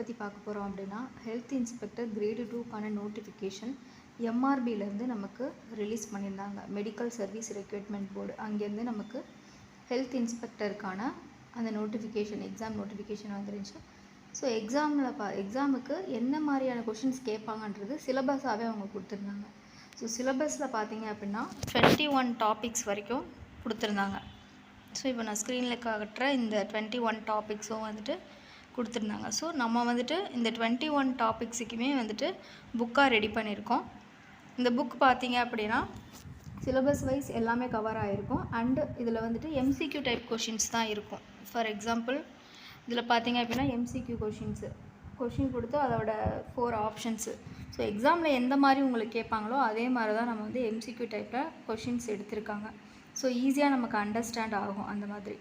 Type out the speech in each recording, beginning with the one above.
பற்றி பார்க்க போகிறோம் அப்படின்னா ஹெல்த் இன்ஸ்பெக்டர் கிரேடு டூக்கான நோட்டிஃபிகேஷன் எம்ஆர்பிலேருந்து நமக்கு ரிலீஸ் பண்ணியிருந்தாங்க. மெடிக்கல் சர்வீஸ் ரெக்ரூட்மெண்ட் போர்டு அங்கேருந்து நமக்கு ஹெல்த் இன்ஸ்பெக்டருக்கான அந்த நோட்டிஃபிகேஷன் எக்ஸாம் நோட்டிஃபிகேஷன் வந்துருந்துச்சு ஸோ எக்ஸாமில் பா எக்ஸாமுக்கு என்ன மாதிரியான கொஷின்ஸ் கேட்பாங்கன்றது சிலபஸாகவே அவங்க கொடுத்துருந்தாங்க. ஸோ சிலபஸில் பார்த்தீங்க அப்படின்னா டுவெண்ட்டி ஒன் டாபிக்ஸ் வரைக்கும் கொடுத்துருந்தாங்க. ஸோ இப்போ நான் ஸ்க்ரீனில் காட்டுற இந்த டுவெண்ட்டி ஒன் டாபிக்ஸும் வந்துட்டு கொடுத்துருந்தாங்க. ஸோ நம்ம வந்துட்டு இந்த டுவெண்ட்டி ஒன் டாபிக்ஸுக்குமே வந்துட்டு புக்காக ரெடி பண்ணியிருக்கோம். இந்த புக் பார்த்தீங்க அப்படின்னா சிலபஸ் வைஸ் எல்லாமே கவர் ஆகிருக்கும் அண்டு இதில் வந்துட்டு எம்சிக்யூ டைப் கொஷின்ஸ் தான் இருக்கும். ஃபார் எக்ஸாம்பிள் இதில் பார்த்தீங்க அப்படின்னா எம்சிக்யூ கொஷின்ஸு கொஷின் கொடுத்து அதோட ஃபோர் ஆப்ஷன்ஸு ஸோ எக்ஸாமில் எந்த மாதிரி உங்களுக்கு கேட்பாங்களோ அதே மாதிரி தான் நம்ம வந்து எம்சிக்யூ டைப்பில் கொஷின்ஸ் எடுத்திருக்காங்க. ஸோ ஈஸியாக நமக்கு அண்டர்ஸ்டாண்ட் ஆகும் அந்த மாதிரி.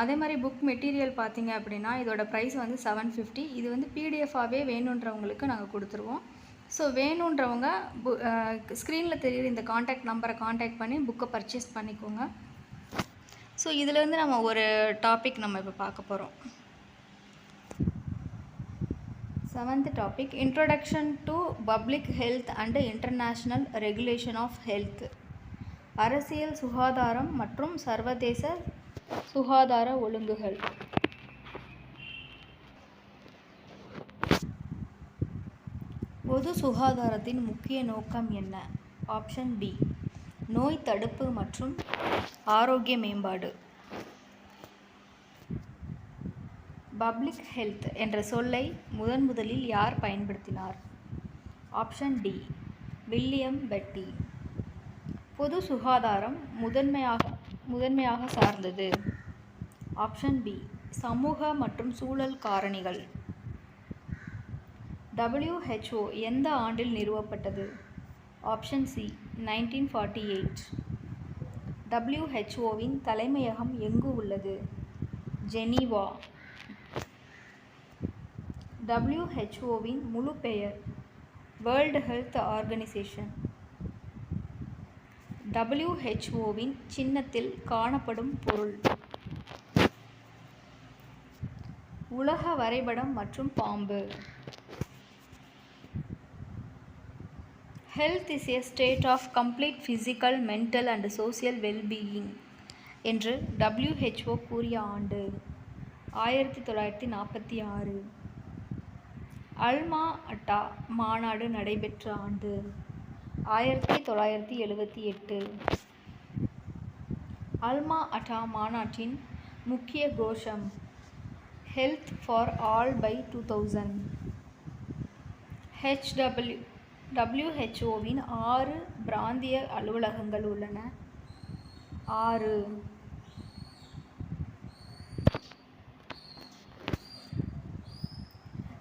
அதே மாதிரி புக் மெட்டீரியல் பார்த்தீங்க அப்படின்னா இதோட ப்ரைஸ் வந்து செவன் ஃபிஃப்டி இது வந்து பிடிஎஃபாகவே வேணுன்றவங்களுக்கு நாங்கள் கொடுத்துருவோம். ஸோ வேணுன்றவங்க பு ஸ்க்ரீனில் தெரியுற இந்த காண்டாக்ட் நம்பரை காண்டாக்ட் பண்ணி புக்கை பர்ச்சேஸ் பண்ணிக்கோங்க. ஸோ இதுலேருந்து நம்ம ஒரு டாபிக் நம்ம இப்போ பார்க்க போகிறோம் seventh topic introduction to public health and international regulation of health அரசியல் சுகாதாரம் மற்றும் சர்வதேச சுகாதார ஒழுங்குகள். பொது சுகாதாரத்தின் முக்கிய நோக்கம் என்ன? ஆப்ஷன் பி நோய் தடுப்பு மற்றும் ஆரோக்கிய மேம்பாடு. பப்ளிக் ஹெல்த் என்ற சொல்லை முதன் முதலில் யார் பயன்படுத்தினார்? Option D. வில்லியம் பெட்டி. பொது சுகாதாரம் முதன்மையாக முதன்மையாக சார்ந்தது. ஆப்ஷன் பி சமூக மற்றும் சூழல் காரணிகள். டபிள்யூஹெச்ஓ எந்த ஆண்டில் நிறுவப்பட்டது? Option C nineteen forty eight டபிள்யூஹெச்ஓவின் தலைமையகம் எங்கு உள்ளது? ஜெனீவா. டபிள்யூஹெச்ஓவின் முழு பெயர் வேர்ல்டு ஹெல்த் ஆர்கனைசேஷன் டபிள்யூஹெச்ஓவின் சின்னத்தில் காணப்படும் பொருள். உலக வரைபடம் மற்றும் பாம்பு. Health is a state of complete physical mental and social wellbeing என்று டபிள்யூஹெச்ஓ கூறிய ஆண்டு ஆயிரத்தி தொள்ளாயிரத்தி நாற்பத்தி ஆறு. அல்மா அட்டா மாநாடு நடைபெற்ற ஆண்டு. ஆயிரத்தி தொள்ளாயிரத்தி எழுபத்தி எட்டு. அல்மா அட்டா மாநாட்டின் முக்கிய கோஷம் health for all by two thousand HW டபிள்யூஹெச்ஓவின் ஆறு பிராந்திய அலுவலகங்கள் உள்ளன. ஆறு.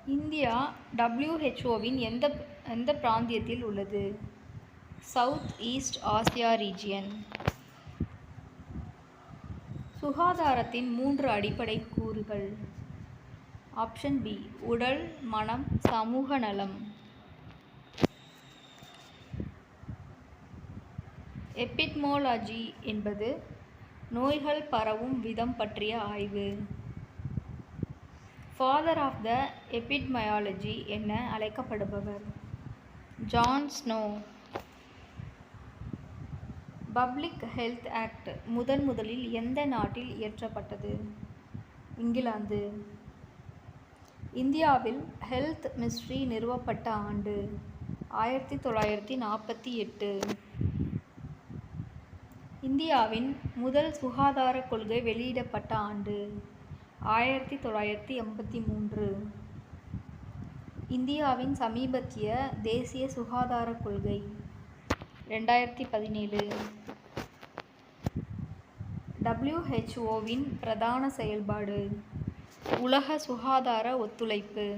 இந்தியா டபிள்யூஹெச்ஓவின் எந்த எந்த பிராந்தியத்தில் உள்ளது? South east Asia region. சுகாதாரத்தின் மூன்று அடிப்படை கூறுகள். ஆப்ஷன் பி உடல் மனம் சமூக நலம். எபிட்மோலாஜி என்பது நோய்கள் பரவும் விதம் பற்றிய ஆய்வு. ஃபாதர் ஆஃப் த எபிட்மயாலஜி என அழைக்கப்படுபவர். John Snow public health act முதன் முதலில் எந்த நாட்டில் இயற்றப்பட்டது? இங்கிலாந்து. இந்தியாவில் ஹெல்த் மினிஸ்ட்ரி நிறுவப்பட்ட ஆண்டு ஆயிரத்தி தொள்ளாயிரத்தி நாற்பத்தி எட்டு. இந்தியாவின் முதல் சுகாதார கொள்கை வெளியிடப்பட்ட ஆண்டு ஆயிரத்தி தொள்ளாயிரத்தி எண்பத்தி மூன்று. இந்தியாவின் சமீபத்திய தேசிய சுகாதார கொள்கை ரெண்டாயிரத்தி பதினேழு. டபிள்யூஹெச்ஓவின் பிரதான செயல்பாடு உலக சுகாதார ஒத்துழைப்பு.